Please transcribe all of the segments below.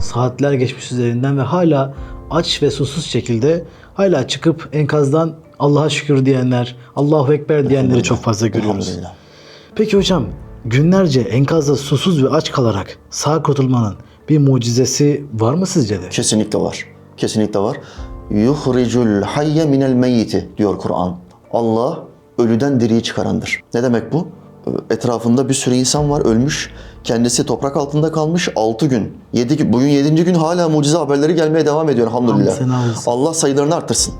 Saatler geçmiş üzerinden ve hala aç ve susuz şekilde hala çıkıp enkazdan Allah'a şükür diyenler, Allahu Ekber diyenleri çok fazla görüyoruz. Peki hocam günlerce enkazda susuz ve aç kalarak sağ kurtulmanın bir mucizesi var mı sizce de? Kesinlikle var. Kesinlikle var. Yuhricul hayye minel meyyiti diyor Kur'an. Allah ölüden diriyi çıkarandır. Ne demek bu? Etrafında bir sürü insan var ölmüş. Kendisi toprak altında kalmış 6 gün. 7 gün. Bugün 7. gün hala mucize haberleri gelmeye devam ediyor elhamdülillah. Hamd sena olsun. Allah sayılarını arttırsın.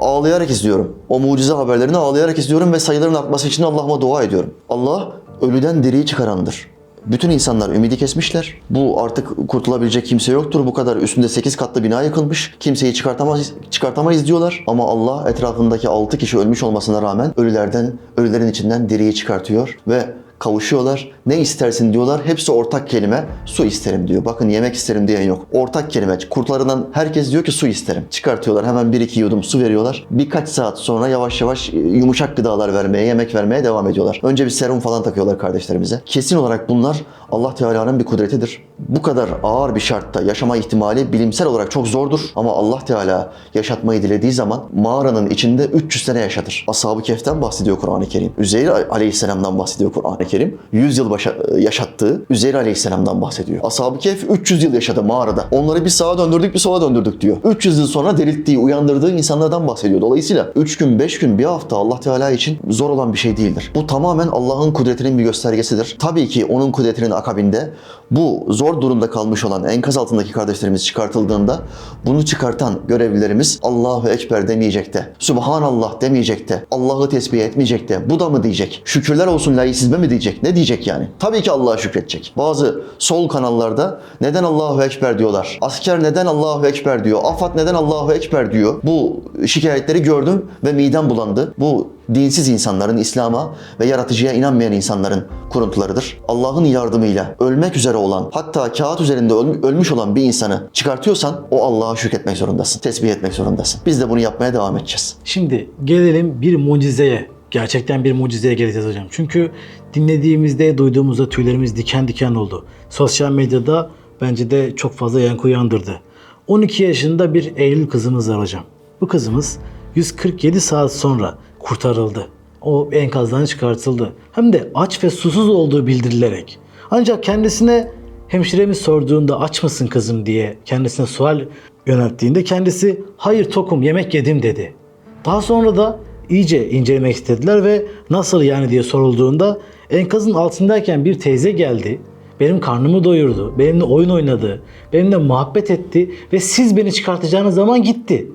Ağlayarak izliyorum. O mucize haberlerini ağlayarak izliyorum ve sayıların artması için Allah'ıma dua ediyorum. Allah ölüden diriyi çıkarandır. Bütün insanlar ümidi kesmişler. Bu artık kurtulabilecek kimse yoktur. Bu kadar üstünde 8 katlı bina yıkılmış. Kimseyi çıkartamaz, çıkartamayız diyorlar. Ama Allah etrafındaki 6 kişi ölmüş olmasına rağmen ölülerden, ölülerin içinden diriyi çıkartıyor ve kavuşuyorlar. Ne istersin diyorlar. Hepsi ortak kelime. Su isterim diyor. Bakın yemek isterim diyen yok. Ortak kelime. Kurtlarından herkes diyor ki su isterim. Çıkartıyorlar. Hemen bir iki yudum su veriyorlar. Birkaç saat sonra yavaş yavaş e, yumuşak gıdalar vermeye, yemek vermeye devam ediyorlar. Önce bir serum falan takıyorlar kardeşlerimize. Kesin olarak bunlar Allah Teala'nın bir kudretidir. Bu kadar ağır bir şartta yaşama ihtimali bilimsel olarak çok zordur. Ama Allah Teala yaşatmayı dilediği zaman mağaranın içinde 300 sene yaşatır. Ashab-ı Kehf'ten bahsediyor Kur'an-ı Kerim. Üzeyr Aleyhisselam'dan bahsediyor Kur'an-ı Kerim. 100 yıl başa- yaşattığı Üzeyr Aleyhisselam'dan bahsediyor. Ashab-ı Kehf 300 yıl yaşadı mağarada. Onları bir sağa döndürdük bir sola döndürdük diyor. 300 yıl sonra dirilttiği, uyandırdığı insanlardan bahsediyor. Dolayısıyla 3 gün, 5 gün, bir hafta Allah Teala için zor olan bir şey değildir. Bu tamamen Allah'ın kudretinin bir göstergesidir. Tabii ki onun kudretinin akabinde bu zor durumda kalmış olan enkaz altındaki kardeşlerimiz çıkartıldığında bunu çıkartan görevlilerimiz Allahu Ekber demeyecek de, Subhanallah demeyecek de, Allah'ı tesbih etmeyecek de, bu da mı diyecek? Şükürler olsun layısizme mi diyecek? Ne diyecek yani? Tabii ki Allah'a şükredecek. Bazı sol kanallarda neden Allahu Ekber diyorlar? Asker neden Allahu Ekber diyor? Afat neden Allahu Ekber diyor? Bu şikayetleri gördüm ve midem bulandı. Bu dinsiz insanların, İslam'a ve yaratıcıya inanmayan insanların kuruntularıdır. Allah'ın yardımıyla ölmek üzere olan, hatta kağıt üzerinde öl- ölmüş olan bir insanı çıkartıyorsan o Allah'a şükretmek zorundasın. Tesbih etmek zorundasın. Biz de bunu yapmaya devam edeceğiz. Şimdi gelelim bir mucizeye. Gerçekten bir mucizeye geleceğiz hocam. Çünkü dinlediğimizde, duyduğumuzda tüylerimiz diken diken oldu. Sosyal medyada bence de çok fazla yankı uyandırdı. 12 yaşında bir Eylül kızımız var hocam. Bu kızımız 147 saat sonra kurtarıldı. O enkazdan çıkartıldı. Hem de aç ve susuz olduğu bildirilerek. Ancak kendisine hemşiremiz sorduğunda aç mısın kızım diye kendisine sual yönelttiğinde kendisi hayır tokum yemek yedim dedi. Daha sonra da iyice incelemek istediler ve nasıl yani diye sorulduğunda enkazın altındayken bir teyze geldi. Benim karnımı doyurdu, benimle oyun oynadı, benimle muhabbet etti ve siz beni çıkartacağınız zaman gitti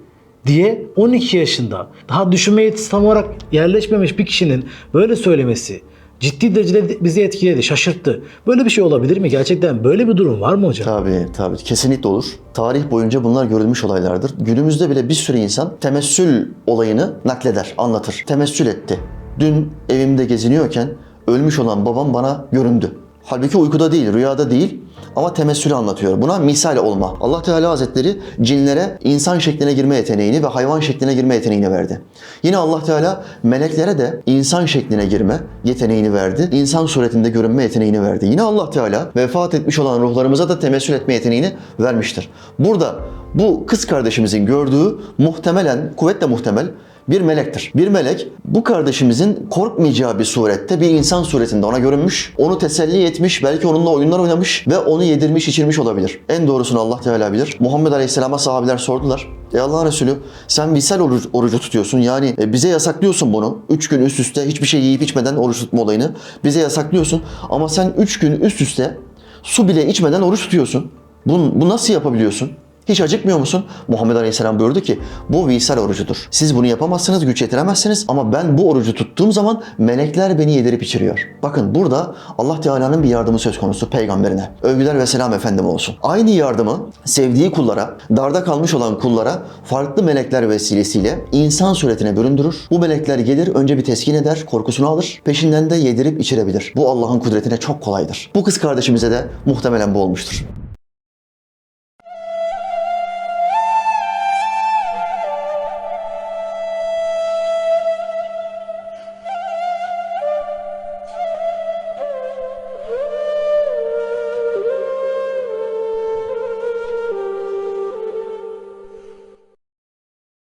diye 12 yaşında daha düşünme yetisi tam olarak yerleşmemiş bir kişinin böyle söylemesi ciddi derecede bizi etkiledi, şaşırttı. Böyle bir şey olabilir mi? Gerçekten böyle bir durum var mı hocam? Tabii tabii kesinlikle olur. Tarih boyunca bunlar görülmüş olaylardır. Günümüzde bile bir sürü insan temessül olayını nakleder, anlatır. Temessül etti. Dün evimde geziniyorken ölmüş olan babam bana göründü. Halbuki uykuda değil, rüyada değil ama temessülü anlatıyor. Buna misal olma. Allah Teala Hazretleri cinlere insan şekline girme yeteneğini ve hayvan şekline girme yeteneğini verdi. Yine Allah Teala meleklere de insan şekline girme yeteneğini verdi. İnsan suretinde görünme yeteneğini verdi. Yine Allah Teala vefat etmiş olan ruhlarımıza da temessül etme yeteneğini vermiştir. Burada bu kız kardeşimizin gördüğü muhtemelen, kuvvetle muhtemel bir melektir. Bir melek bu kardeşimizin korkmayacağı bir surette bir insan suretinde ona görünmüş, onu teselli etmiş, belki onunla oyunlar oynamış ve onu yedirmiş, içirmiş olabilir. En doğrusunu Allah Teala bilir. Muhammed Aleyhisselam'a sahabiler sordular. Ey Allah Resulü sen visal orucu, orucu tutuyorsun yani e, bize yasaklıyorsun bunu. Üç gün üst üste hiçbir şey yiyip içmeden oruç tutma olayını bize yasaklıyorsun. Ama sen üç gün üst üste su bile içmeden oruç tutuyorsun. Bu, bu nasıl yapabiliyorsun? Hiç acıkmıyor musun? Muhammed Aleyhisselam buyurdu ki bu visal orucudur. Siz bunu yapamazsınız, güç yetiremezsiniz ama ben bu orucu tuttuğum zaman melekler beni yedirip içiriyor. Bakın burada Allah Teala'nın bir yardımı söz konusu peygamberine. Övgüler ve selam efendim olsun. Aynı yardımı sevdiği kullara, darda kalmış olan kullara farklı melekler vesilesiyle insan suretine büründürür. Bu melekler gelir önce bir teskin eder, korkusunu alır. Peşinden de yedirip içirebilir. Bu Allah'ın kudretine çok kolaydır. Bu kız kardeşimize de muhtemelen bu olmuştur.